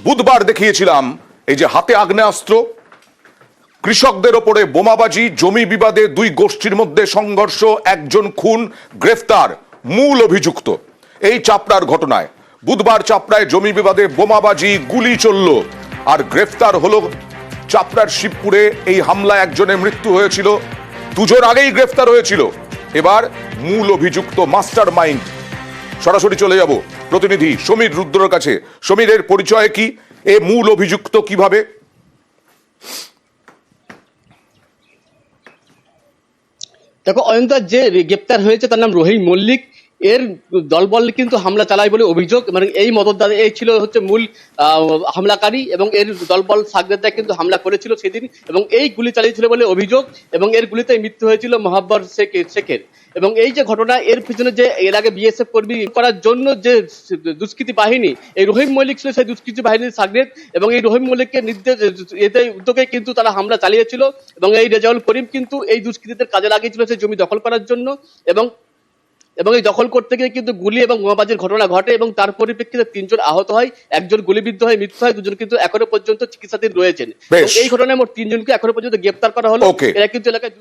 বুধবার দেখিয়েছিলাম এই যে হাতে আগ্নেয়াস্ত্র, কৃষকদের ওপরে বোমাবাজি, জমি বিবাদে দুই গোষ্ঠীর মধ্যে সংঘর্ষ, একজন খুন, গ্রেফতার, মূল অভিযুক্ত। এই চাপড়ার ঘটনায়, বুধবার চাপড়ায় জমি বিবাদে বোমাবাজি, গুলি চলল। আর গ্রেফতার হলো চাপড়ার শিবপুরে এই হামলায় একজনের মৃত্যু হয়েছিল। দুজন আগেই গ্রেফতার হয়েছিল। এবার মূল অভিযুক্ত মাস্টার মাইন্ড সরাসরি চলে যাব। প্রতিনিধি সমীর রুদ্রর কাছে। সমীরের পরিচয় কি? এ মূল অভিযুক্ত কীভাবে? দেখো অয়ন্তার যে গ্রেপ্তার হয়েছে, তার নাম রোহিণ মল্লিক। এর দলবল কিন্তু হামলা চালায় বলে অভিযোগ মানে এই মদতদাতা এই ছিল হচ্ছে মূল হামলাকারী এবং এর দলবল সাগরেদা কিন্তু হামলা করেছিল সেদিন এবং এই গুলি চালিয়েছিল বলে অভিযোগ এবং এর গুলিতে মৃত্যু হয়েছিল মহাব্বর শেখ, শেখের। এবং এই যে ঘটনা, এর পিছনে যে, এর আগে বিএসএফ কর্মী করার জন্য যে দুষ্কৃতী বাহিনী, এই রহিম মল্লিক ছিল সেই দুষ্কৃতী বাহিনীর সাগরেদ এবং এই রহিম মল্লিককে নির্দেশ এতে উদ্যোগে কিন্তু তারা হামলা চালিয়েছিল এবং এই রেজাউল করিম কিন্তু এই দুষ্কৃতীদের কাজে লাগিয়েছিল সেই জমি দখল করার জন্য এবং এবং এই দখল করতে গিয়ে কিন্তু গুলি এবং বোমাবাজির ঘটনা ঘটে এবং তার পরিপ্রেক্ষিতে তিনজন আহত হয় একজন গুলিবিদ্ধ হয় মৃত্যু হয় দুজন কিন্তু এখনও পর্যন্ত চিকিৎসাধীন রয়েছেন। এই ঘটনায় মোট তিনজনকে এখনও পর্যন্ত গ্রেপ্তার করা হলো। এরা কিন্তু এলাকায়